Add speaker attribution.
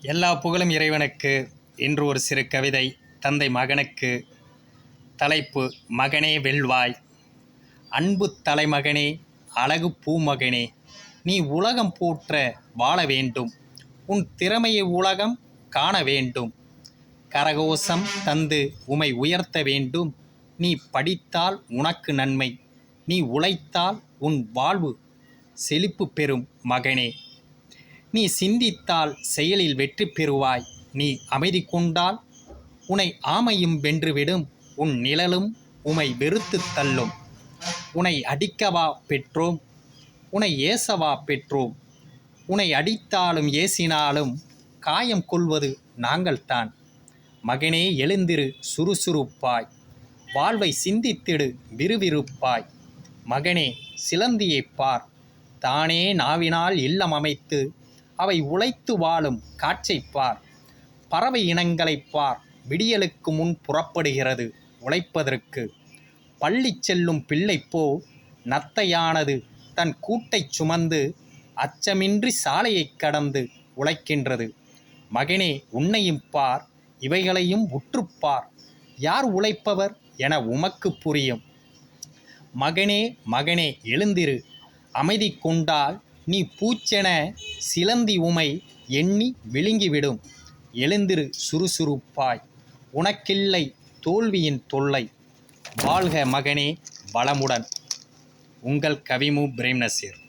Speaker 1: எல்லா புகழும் இறைவனுக்கு இன்று ஒரு சிறு கவிதை தந்தை மகனுக்கு தலைப்பு மகனே வெல்வாய். அன்பு தலைமகனே அழகு பூமகனே நீ உலகம் போற்ற வாழ வேண்டும். உன் திறமையை உலகம் காண வேண்டும். கரகோஷம் தந்து உமை உயர்த்த வேண்டும். நீ படித்தால் உனக்கு நன்மை. நீ உழைத்தால் உன் வாழ்வு செழிப்பு பெறும் மகனே. நீ சிந்தித்தால் செயலில் வெற்றி பெறுவாய். நீ அமைதி கொண்டால் உன்னை ஆமையும் வென்றுவிடும். உன் நிழலும் உமை வெறுத்து தள்ளும். உன்னை அடிக்கவா பெற்றோம்? உன்னை ஏசவா பெற்றோம்? உன்னை அடித்தாலும் ஏசினாலும் காயம் கொள்வது நாங்கள்தான். மகனே எழுந்திரு சுறுசுறுப்பாய். வாழ்வை சிந்தித்திடு விறுவிறுப்பாய். மகனே சிலந்தியைப் பார். தானே நாவினால் இல்லம் அமைத்து அவை உழைத்து வாழும் காட்சைப் பார். பறவை இனங்களைப் பார். விடியலுக்கு முன் புறப்படுகிறது உழைப்பதற்கு. பள்ளி செல்லும் பிள்ளைப்போ நத்தையானது தன் கூட்டைச் சுமந்து அச்சமின்றி சாலையைக் கடந்து உழைக்கின்றது. மகனே உன்னையும் பார். இவைகளையும் உற்றுப்பார் யார் உழைப்பவர் என உமக்கு புரியும். மகனே மகனே எழுந்திரு. அமைதி கொண்டால் நீ பூச்சென சிலந்தி உமை எண்ணி விழுங்கிவிடும். எழுந்திரு சுறுசுறுப்பாய். உனக்கில்லை தோல்வியின் தொல்லை. வாழ்க மகனே வளமுடன். உங்கள் கவிமு பிரேம் நசீர்